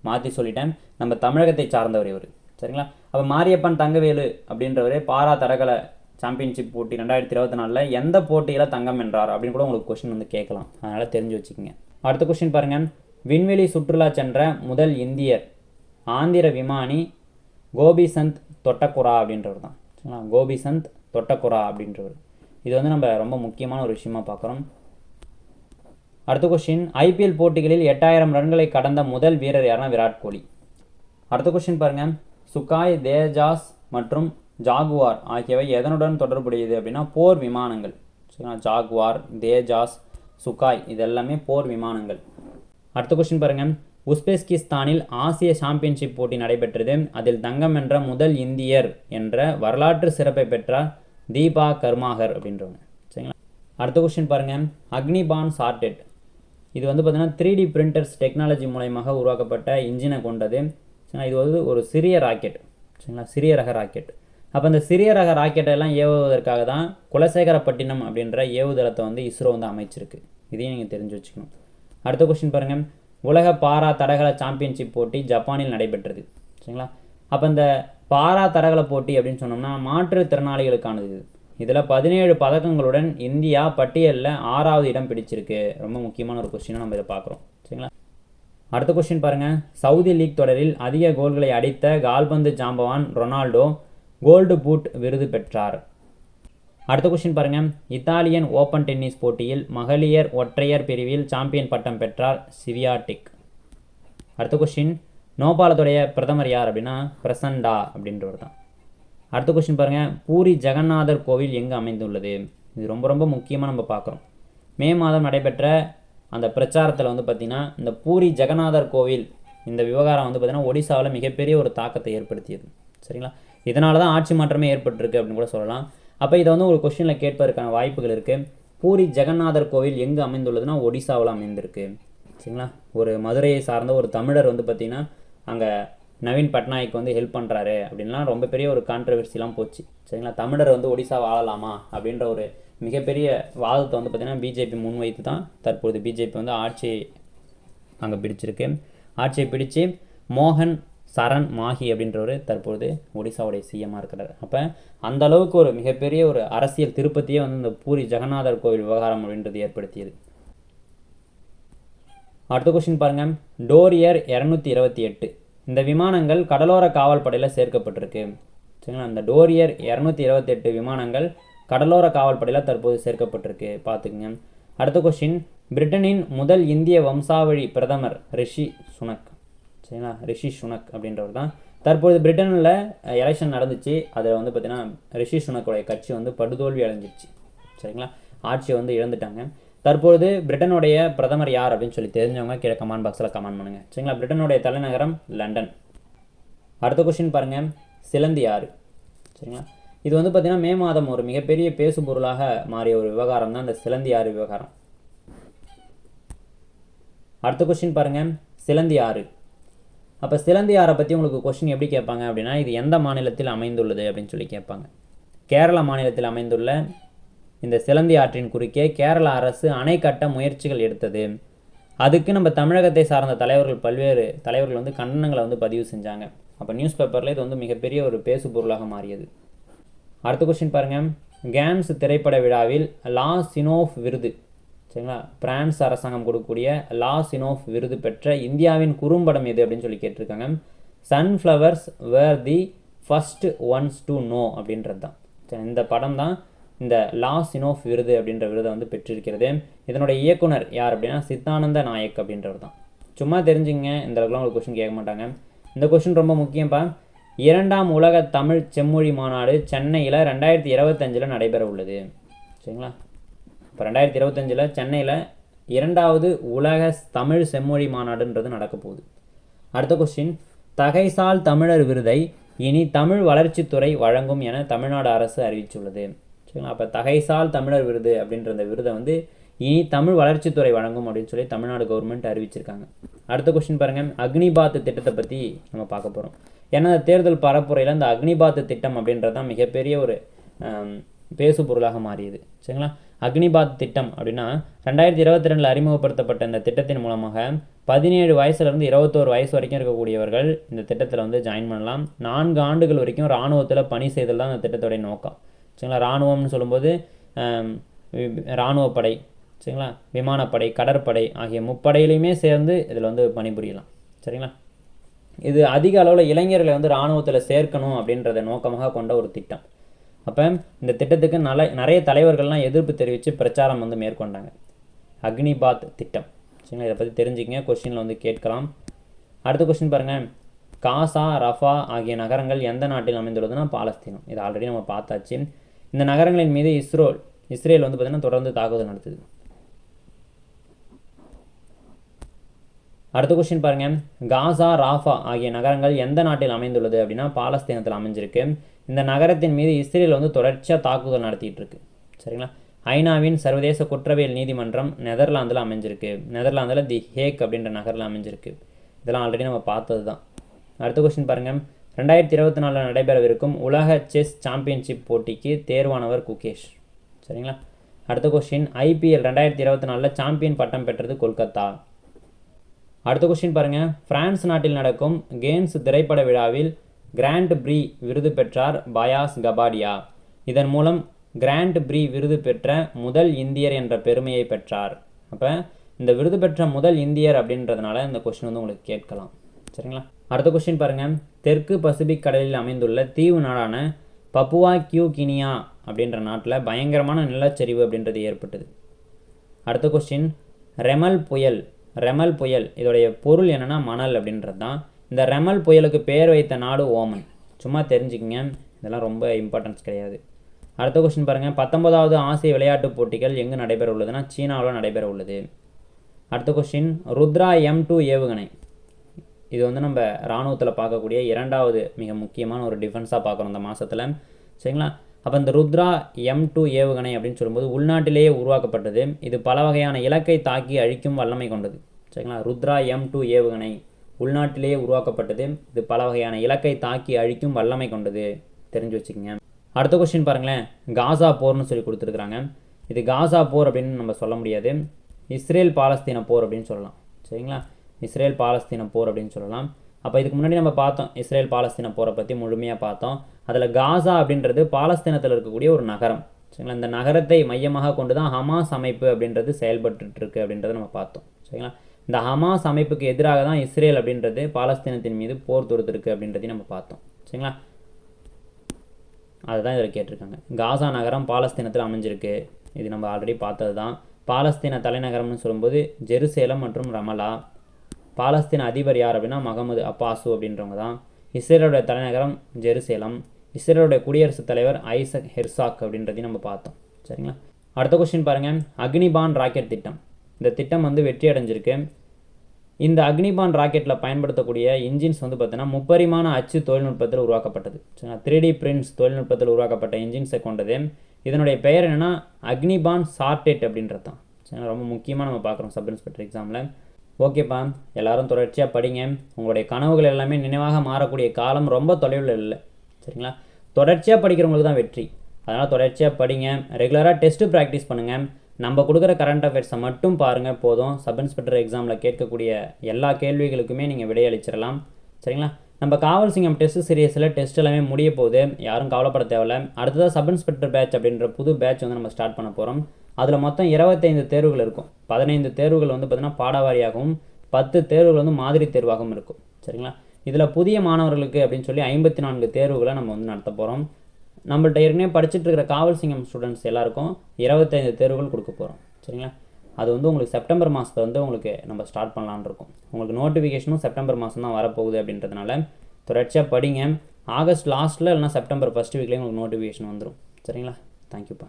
Speaker 1: மாற்றி சொல்லிட்டேன். நம்ம தமிழகத்தை சார்ந்தவர் இவர். சரிங்களா? அப்போ மாரியப்பன் தங்கவேலு அப்படின்றவர் பாரா தடகள சாம்பியன்ஷிப் போட்டி ரெண்டாயிரத்தி இருபத்தி நாலில் எந்த போட்டியில் தங்கம் வென்றார் அப்படின்னு கூட உங்களுக்கு கொஷின் வந்து கேட்கலாம். அதனால் தெரிஞ்சு வச்சுக்கோங்க. அடுத்த கொஸ்டின் பாருங்கள் விண்வெளி சுற்றுலா சென்ற முதல் இந்தியர் ஆந்திர விமானி கோபிசந்த் தொட்டக்குரா அப்படின்றவர் தான். சரிங்களா? கோபிசந்த் தொட்டக்குரா அப்படின்றவர். இது வந்து நம்ம ரொம்ப முக்கியமான ஒரு விஷயமா பார்க்குறோம். அடுத்த கொஸ்டின் ஐபிஎல் போட்டிகளில் எட்டாயிரம் ரன்களை கடந்த முதல் வீரர் யாருன்னா விராட் கோலி. அடுத்த கொஸ்டின் பாருங்கள் சுகாய் தேஜாஸ் மற்றும் ஜாகுவார் ஆகியவை எதனுடன் தொடர்புடையது அப்படின்னா போர் விமானங்கள். சரிங்களா? ஜாகுவார் தேஜாஸ் சுகாய் இதெல்லாமே போர் விமானங்கள். அடுத்த கொஸ்டின் பாருங்க. உஸ்பெஸ்கிஸ்தானில் ஆசிய சாம்பியன்ஷிப் போட்டி நடைபெற்றது. அதில் தங்கம் வென்ற முதல் இந்தியர் என்ற வரலாற்று சிறப்பை பெற்றார் தீபா கர்மாகர் அப்படின்றவங்க. சரிங்களா? அடுத்த கொஸ்டின் பாருங்க. அக்னிபான் சார்டெட் இது வந்து பார்த்தீங்கன்னா த்ரீ டி பிரிண்டர்ஸ் டெக்னாலஜி மூலயமாக உருவாக்கப்பட்ட இன்ஜினை கொண்டது. சரிங்களா? இது வந்து ஒரு சிறிய ராக்கெட் சரிங்களா? சிறிய ரக ராக்கெட் அப்போ இந்த சிறிய ரக ராக்கெட்டை எல்லாம் ஏவுவதற்காக தான் குலசேகரப்பட்டினம் அப்படின்ற ஏவுதளத்தை வந்து இஸ்ரோ வந்து அமைச்சிருக்கு. இதையும் நீங்கள் தெரிஞ்சு வச்சுக்கணும். அடுத்த கொஸ்டின் பாருங்கள் உலக பாரா தடகள சாம்பியன்ஷிப் போட்டி ஜப்பானில் நடைபெற்றது. சரிங்களா? அப்போ இந்த பாரா தடகள போட்டி அப்படின்னு சொன்னோம்னா மாற்றுத்திறனாளிகளுக்கானது இது. இதில் பதினேழு பதக்கங்களுடன் இந்தியா பட்டியலில் ஆறாவது இடம் பிடிச்சிருக்கு. ரொம்ப முக்கியமான ஒரு கொஸ்டினை நம்ம இதை பார்க்குறோம். சரிங்களா? அடுத்த கொஸ்டின் பாருங்கள் சவுதி லீக் தொடரில் அதிக கோல்களை அடித்த கால்பந்து ஜாம்பவான் ரொனால்டோ கோல்டு பூட் விருது பெற்றார். அடுத்த கொஸ்டின் பாருங்க. இத்தாலியன் ஓப்பன் டென்னிஸ் போட்டியில் மகளிர் ஒற்றையர் பிரிவில் சாம்பியன் பட்டம் பெற்றார் சிவியாட்டிக். அடுத்த கொஸ்டின் நோபாலத்துடைய பிரதமர் யார் அப்படின்னா பிரசண்டா அப்படின்றவர் தான் அடுத்த கொஸ்டின் பாருங்க. பூரி ஜெகநாதர் கோவில் எங்கு அமைந்துள்ளது? இது ரொம்ப ரொம்ப முக்கியமாக நம்ம பார்க்குறோம். மே மாதம் நடைபெற்ற அந்த பிரச்சாரத்தில் வந்து பார்த்திங்கன்னா இந்த பூரி ஜெகநாதர் கோவில் இந்த விவகாரம் வந்து பார்த்திங்கன்னா ஒடிசாவில் மிகப்பெரிய ஒரு தாக்கத்தை ஏற்படுத்தியது. சரிங்களா? இதனால தான் ஆட்சி மாற்றமே ஏற்பட்டிருக்கு அப்படின்னு கூட சொல்லலாம். அப்போ இதை வந்து ஒரு கொஸ்டினில் கேட்பதற்கான வாய்ப்புகள் இருக்குது பூரி ஜெகநாதர் கோவில் எங்கே அமைந்துள்ளதுன்னா ஒடிசாவில் அமைந்திருக்கு. சரிங்களா? ஒரு மதுரையை சார்ந்த ஒரு தமிழர் வந்து பார்த்திங்கன்னா அங்கே நவீன் பட்நாயக் வந்து ஹெல்ப் பண்ணுறாரு அப்படின்லாம் ரொம்ப பெரிய ஒரு கான்ட்ரவர்சிலாம் போச்சு. சரிங்களா? தமிழர் வந்து ஒடிசா வாழலாமா அப்படின்ற ஒரு மிகப்பெரிய வாதத்தை வந்து பார்த்திங்கன்னா பிஜேபி முன்வைத்து தான் தற்போது பிஜேபி வந்து ஆட்சி அங்கே பிடிச்சிருக்கு. ஆட்சியை பிடிச்சு மோகன் சரண் மாஹி அப்படின்றவர் தற்பொழுது ஒடிசாவுடைய சிஎம்மாக இருக்கிறார். அப்போ அந்த அளவுக்கு ஒரு மிகப்பெரிய ஒரு அரசியல் திருப்பத்தையே வந்து இந்த பூரி ஜெகநாதர் கோவில் விவகாரம் அப்படின்றது ஏற்படுத்தியது. அடுத்த கொஸ்டின் பாருங்கள் டோரியர் இரநூத்தி இருபத்தி எட்டு. இந்த விமானங்கள் கடலோர காவல் படையில் சேர்க்கப்பட்டிருக்கு. சரிங்களா? இந்த டோரியர் இரநூத்தி இருபத்தி எட்டு விமானங்கள் கடலோர காவல் படையில் தற்போது சேர்க்கப்பட்டிருக்கு. பார்த்துக்குங்க. அடுத்த கொஸ்டின் பிரிட்டனின் முதல் இந்திய வம்சாவழி பிரதமர் ரிஷி சுனக். சரிங்களா ரிஷி சுனக் அப்படின்றவர் தான். தற்போது பிரிட்டனில் எலெக்ஷன் நடந்துச்சு. அதில் வந்து பார்த்தீங்கன்னா ரிஷி சுனக்கோடைய கட்சி வந்து படுதோல்வி அடைஞ்சிருச்சு. சரிங்களா? ஆட்சியை வந்து இழந்துட்டாங்க. தற்பொழுது பிரிட்டனுடைய பிரதமர் யார் அப்படின்னு சொல்லி தெரிஞ்சவங்க கீழே கமெண்ட் பாக்ஸில் கமெண்ட் பண்ணுங்கள் சரிங்களா? பிரிட்டனுடைய தலைநகரம் லண்டன். அடுத்த கொஸ்டின் பாருங்கள் சிலந்தி ஆறு சரிங்களா? இது வந்து பார்த்திங்கன்னா மே மாதம் ஒரு மிகப்பெரிய பேசு பொருளாக மாறிய ஒரு விவகாரம் தான் இந்த சிலந்தி ஆறு விவகாரம். அடுத்த கொஸ்டின் பாருங்கள் சிலந்தி ஆறு அப்போ சிலந்தியாரை பற்றி உங்களுக்கு கொஸ்டின் எப்படி கேட்பாங்க அப்படின்னா இது எந்த மாநிலத்தில் அமைந்துள்ளது அப்படின்னு சொல்லி கேட்பாங்க. கேரள மாநிலத்தில் அமைந்துள்ள இந்த சிலந்தி ஆற்றின் குறுக்கே கேரள அரசு அணை கட்ட முயற்சிகள் எடுத்தது. அதுக்கு நம்ம தமிழகத்தை சார்ந்த தலைவர்கள் பல்வேறு தலைவர்கள் வந்து கண்டனங்களை வந்து பதிவு செஞ்சாங்க. அப்போ நியூஸ் பேப்பரில் இது வந்து மிகப்பெரிய ஒரு பேசு பொருளாக மாறியது. அடுத்த கொஸ்டின் பாருங்கள் கேம்ஸ் திரைப்பட விழாவில் லா சினோஃப் விருது. சரிங்களா? பிரான்ஸ் அரசாங்கம் கொடுக்கக்கூடிய லா சினோஃப் விருது பெற்ற இந்தியாவின் குறும்படம் எது அப்படின்னு சொல்லி கேட்டிருக்காங்க. Sunflowers were the first ones to know அப்படின்றது தான் சரி, இந்த படம் தான் இந்த லா சினோஃப் விருது அப்படின்ற விருதை வந்து பெற்றிருக்கிறது. இதனுடைய இயக்குனர் யார் அப்படின்னா சித்தானந்த நாயக் அப்படின்றவர் தான் சும்மா தெரிஞ்சுங்க இந்த அளவுக்குலாம் ஒரு கொஸ்டின் கேட்க மாட்டாங்க. இந்த கொஸ்டின் ரொம்ப முக்கியம்ப்பா இரண்டாம் உலக தமிழ் செம்மொழி மாநாடு சென்னையில் ரெண்டாயிரத்தி இருபத்தஞ்சில் நடைபெற உள்ளது சரிங்களா? இப்போ ரெண்டாயிரத்தி இருபத்தஞ்சில் சென்னையில் இரண்டாவது உலக தமிழ் செம்மொழி மாநாடுன்றது நடக்க போகுது. அடுத்த கொஸ்டின் தகைசால் தமிழர் விருதை இனி தமிழ் வளர்ச்சித்துறை வழங்கும் என தமிழ்நாடு அரசு அறிவித்துள்ளது. சரிங்களா? அப்போ தகைசால் தமிழர் விருது அப்படின்ற அந்த விருதை வந்து இனி தமிழ் வளர்ச்சித்துறை வழங்கும் அப்படின்னு சொல்லி தமிழ்நாடு கவர்மெண்ட் அறிவிச்சிருக்காங்க. அடுத்த கொஸ்டின் பாருங்கள் அக்னிபாத் திட்டத்தை பற்றி நம்ம பார்க்க போகிறோம் ஏன்னா தேர்தல் பரப்புரையில் அந்த அக்னிபாத் திட்டம் அப்படின்றது தான் மிகப்பெரிய ஒரு பேசு பொருளாக மாறியது. சரிங்களா? அக்னிபாத் திட்டம் அப்படின்னா ரெண்டாயிரத்தி இருபத்தி ரெண்டில் அறிமுகப்படுத்தப்பட்ட இந்த திட்டத்தின் மூலமாக பதினேழு வயசுலேருந்து இருபத்தோரு வயசு வரைக்கும் இருக்கக்கூடியவர்கள் இந்த திட்டத்தில் வந்து ஜாயின் பண்ணலாம். நான்கு ஆண்டுகள் வரைக்கும் இராணுவத்தில் பணி செய்தல் தான் இந்த திட்டத்துடைய நோக்கம். சரிங்களா? இராணுவம்னு சொல்லும்போது இராணுவப்படை சரிங்களா? விமானப்படை கடற்படை ஆகிய முப்படையிலையுமே சேர்ந்து இதில் வந்து பணிபுரியலாம். சரிங்களா? இது அதிக அளவில் இளைஞர்களை வந்து இராணுவத்தில் சேர்க்கணும் அப்படின்றத நோக்கமாக கொண்ட ஒரு திட்டம். அப்போ இந்த திட்டத்துக்கு நல நிறைய தலைவர்கள்லாம் எதிர்ப்பு தெரிவித்து பிரச்சாரம் வந்து மேற்கொண்டாங்க. அக்னிபாத் திட்டம். சரிங்களா? இதை பற்றி தெரிஞ்சுக்கங்க. கொஸ்டினில் வந்து கேட்கலாம். அடுத்த கொஸ்டின் பாருங்கள் காசா ரஃபா ஆகிய நகரங்கள் எந்த நாட்டில் அமைந்துள்ளதுன்னா பாலஸ்தீனம். இது ஆல்ரெடி நம்ம பார்த்தாச்சு. இந்த நகரங்களின் மீது இஸ்ரோல் இஸ்ரேல் வந்து பார்த்திங்கன்னா தொடர்ந்து தாக்குதல் நடத்துது. அடுத்த கொஸ்டின் பாருங்க. காசா ராஃபா ஆகிய நகரங்கள் எந்த நாட்டில் அமைந்துள்ளது அப்படின்னா பாலஸ்தீனத்தில் அமைஞ்சிருக்கு. இந்த நகரத்தின் மீது இஸ்ரேல் வந்து தொடர்ச்சியாக தாக்குதல் நடத்திட்டு இருக்கு. சரிங்களா? ஐநாவின் சர்வதேச குற்றவியல் நீதிமன்றம் நெதர்லாந்தில் அமைஞ்சிருக்கு. நெதர்லாந்தில் தி ஹேக் அப்படின்ற நகரில் அமைஞ்சிருக்கு. இதெல்லாம் ஆல்ரெடி நம்ம பார்த்தது தான் அடுத்த கொஸ்டின் பாருங்க. ரெண்டாயிரத்தி இருபத்தி நாலில் நடைபெறவிருக்கும் உலக செஸ் சாம்பியன்ஷிப் போட்டிக்கு தேர்வானவர் குகேஷ். சரிங்களா? அடுத்த கொஸ்டின் ஐபிஎல் ரெண்டாயிரத்தி இருபத்தி நாலில் சாம்பியன் பட்டம் பெற்றது கொல்கத்தா. அடுத்த கொஸ்டின் பாருங்க. பிரான்ஸ் நாட்டில் நடக்கும் கேம்ஸ் திரைப்பட விழாவில் கிராண்ட் ப்ரீ விருது பெற்றார் பயாஸ் கபாடியா. இதன் மூலம் கிராண்ட் ப்ரீ விருது பெற்ற முதல் இந்தியர் என்ற பெருமையை பெற்றார். அப்போ இந்த விருது பெற்ற முதல் இந்தியர் அப்படின்றதுனால இந்த கொஸ்டின் வந்து உங்களுக்கு கேட்கலாம். சரிங்களா? அடுத்த கொஸ்டின் பாருங்கள் தெற்கு பசிபிக் கடலில் அமைந்துள்ள தீவு நாடான பப்புவா கியூ கினியா அப்படின்ற நாட்டில் பயங்கரமான நிலச்சரிவு அப்படின்றது ஏற்பட்டது. அடுத்த கொஸ்டின் ரெமல் புயல் ரெமல் புயல் இதோடைய பொருள் என்னென்னா மணல் அப்படின்றது தான் இந்த ரெமல் புயலுக்கு பேர் வைத்த நாடு ஓமன். சும்மா தெரிஞ்சுக்கங்க இதெல்லாம் ரொம்ப இம்பார்ட்டன்ஸ் கிடையாது. அடுத்த கொஸ்டின் பாருங்கள் பத்தொன்பதாவது ஆசிய விளையாட்டுப் போட்டிகள் எங்கு நடைபெற உள்ளதுன்னா சீனாவில் நடைபெற உள்ளது அடுத்த கொஸ்டின் ருத்ரா எம் டூ ஏவுகணை. இது வந்து நம்ம இராணுவத்தில் பார்க்கக்கூடிய இரண்டாவது மிக முக்கியமான ஒரு டிஃபென்ஸாக பார்க்குறோம் இந்த மாதத்தில் சரிங்களா? அப்போ இந்த ருத்ரா எம் டூ ஏவுகணை அப்படின்னு சொல்லும்போது உள்நாட்டிலேயே உருவாக்கப்பட்டது. இது பல வகையான இலக்கை தாக்கி அழிக்கும் வல்லமை கொண்டது. சரிங்களா? ருத்ரா எம் டூ ஏவுகணை. உள்நாட்டிலேயே உருவாக்கப்பட்டது. இது பல வகையான இலக்கை தாக்கி அழிக்கும் வல்லமை கொண்டது. தெரிஞ்சு வச்சுக்கோங்க. அடுத்த கொஸ்டின் பாருங்களேன். காசா போர்னு சொல்லி கொடுத்துருக்குறாங்க. இது காசா போர் அப்படின்னு நம்ம சொல்ல முடியாது. இஸ்ரேல் பாலஸ்தீன போர் அப்படின்னு சொல்லலாம். சரிங்களா? இஸ்ரேல் பாலஸ்தீன போர் அப்படின்னு சொல்லலாம். அப்போ இதுக்கு முன்னாடி நம்ம பார்த்தோம். இஸ்ரேல் பாலஸ்தீன போரை பற்றி முழுமையாக பார்த்தோம். அதில் காசா அப்படின்றது பாலஸ்தீனத்தில் இருக்கக்கூடிய ஒரு நகரம். சரிங்களா? இந்த நகரத்தை மையமாக கொண்டு தான் ஹமாஸ் அமைப்பு அப்படின்றது செயல்பட்டுருக்கு அப்படின்றத நம்ம பார்த்தோம். சரிங்களா? இந்த ஹமாஸ் அமைப்புக்கு எதிராக தான் இஸ்ரேல் அப்படின்றது பாலஸ்தீனத்தின் மீது போர் தொடுத்திருக்கு அப்படின்றதையும் நம்ம பார்த்தோம். சரிங்களா? அதுதான் இதில் கேட்டிருக்காங்க. காசா நகரம் பாலஸ்தீனத்தில் அமைஞ்சிருக்கு. இது நம்ம ஆல்ரெடி பார்த்தது தான். பாலஸ்தீன தலைநகரம்னு சொல்லும்போது ஜெருசேலம் மற்றும் ரமலா. பாலஸ்தீன அதிபர் யார் அப்படின்னா மகமது அப்பாசு அப்படின்றவங்க தான். இஸ்ரேலோட தலைநகரம் ஜெருசேலம். இஸ்ரேலோட குடியரசுத் தலைவர் ஐசக் ஹெர்சாக் அப்படின்றதையும் நம்ம பார்த்தோம். சரிங்களா? அடுத்த கொஸ்டின் பாருங்கள் அக்னிபான் ராக்கெட் திட்டம். இந்த திட்டம் வந்து வெற்றி அடைஞ்சிருக்கு. இந்த அக்னிபான் ராக்கெட்டில் பயன்படுத்தக்கூடிய இன்ஜின்ஸ் வந்து பார்த்தீங்கன்னா முப்பரிமாண அச்சு தொழில்நுட்பத்தில் உருவாக்கப்பட்டது. ஸோ த்ரீ டி பிரிண்ட்ஸ் தொழில்நுட்பத்தில் உருவாக்கப்பட்ட இன்ஜின்ஸை கொண்டது. இதனுடைய பெயர் என்னென்னா அக்னிபான் சார்டேட் அப்படின்றது தான். சரி ரொம்ப முக்கியமாக நம்ம பார்க்குறோம் சப் இன்ஸ்பெக்டர் எக்ஸாமில். ஓகேப்பா எல்லாரும் தொடர்ச்சியாக படிங்க. உங்களுடைய கனவுகள் எல்லாமே நினைவாக மாறக்கூடிய காலம் ரொம்ப தொலைவில் இல்லை. சரிங்களா? தொடர்ச்சியாக படிக்கிறவங்களுக்கு தான் வெற்றி. அதனால் தொடர்ச்சியாக படிங்க. ரெகுலராக டெஸ்ட்டு ப்ராக்டிஸ் பண்ணுங்கள் நம்ம கொடுக்குற கரண்ட் அஃபேர்ஸை மட்டும் பாருங்கள் போதும். சப் இன்ஸ்பெக்டர் எக்ஸாமில் கேட்கக்கூடிய எல்லா கேள்விகளுக்குமே நீங்கள் விடையளிச்சிடலாம். சரிங்களா? நம்ம காவல் சிங்கம் டெஸ்ட் சீரியஸில் டெஸ்ட் எல்லாமே முடிய போகுது. யாரும் கவலைப்பட தேவையில்ல. அடுத்ததாக சப் இன்ஸ்பெக்டர் பேட்ச் அப்படின்ற புது பேட்ச் வந்து நம்ம ஸ்டார்ட் பண்ண போகிறோம் அதில் மொத்தம் இருபத்தைந்து தேர்வுகள் இருக்கும். பதினைந்து தேர்வுகள் வந்து பார்த்திங்கன்னா பாடவாரியாகவும் பத்து தேர்வுகள் வந்து மாதிரி தேர்வாகவும் இருக்கும். சரிங்களா? இதில் புதிய மாணவர்களுக்கு அப்படின்னு சொல்லி ஐம்பத்தி நான்கு தேர்வுகளை நம்ம வந்து நடத்த போகிறோம் நம்மள்ட்ட ஏற்கனவே படிச்சுட்டு இருக்கிற காவல் சிங்கம் ஸ்டூடெண்ட்ஸ் எல்லாருக்கும் இருபத்தைந்து தேர்வுகள் கொடுக்க போகிறோம் சரிங்களா? அது வந்து உங்களுக்கு செப்டம்பர் மாதத்தை வந்து உங்களுக்கு நம்ம ஸ்டார்ட் பண்ணலான்னு இருக்கோம். உங்களுக்கு நோட்டிஃபிகேஷனும் செப்டம்பர் மாதம் தான் வரப்போகுது அப்படின்றதுனால தொடர்ச்சியாக படிங்க. ஆகஸ்ட் லாஸ்ட்டில் இல்லைனா செப்டம்பர் ஃபஸ்ட் வீக்லேயே உங்களுக்கு நோட்டிஃபிகேஷன் வந்துடும் சரிங்களா? தேங்க்யூப்பா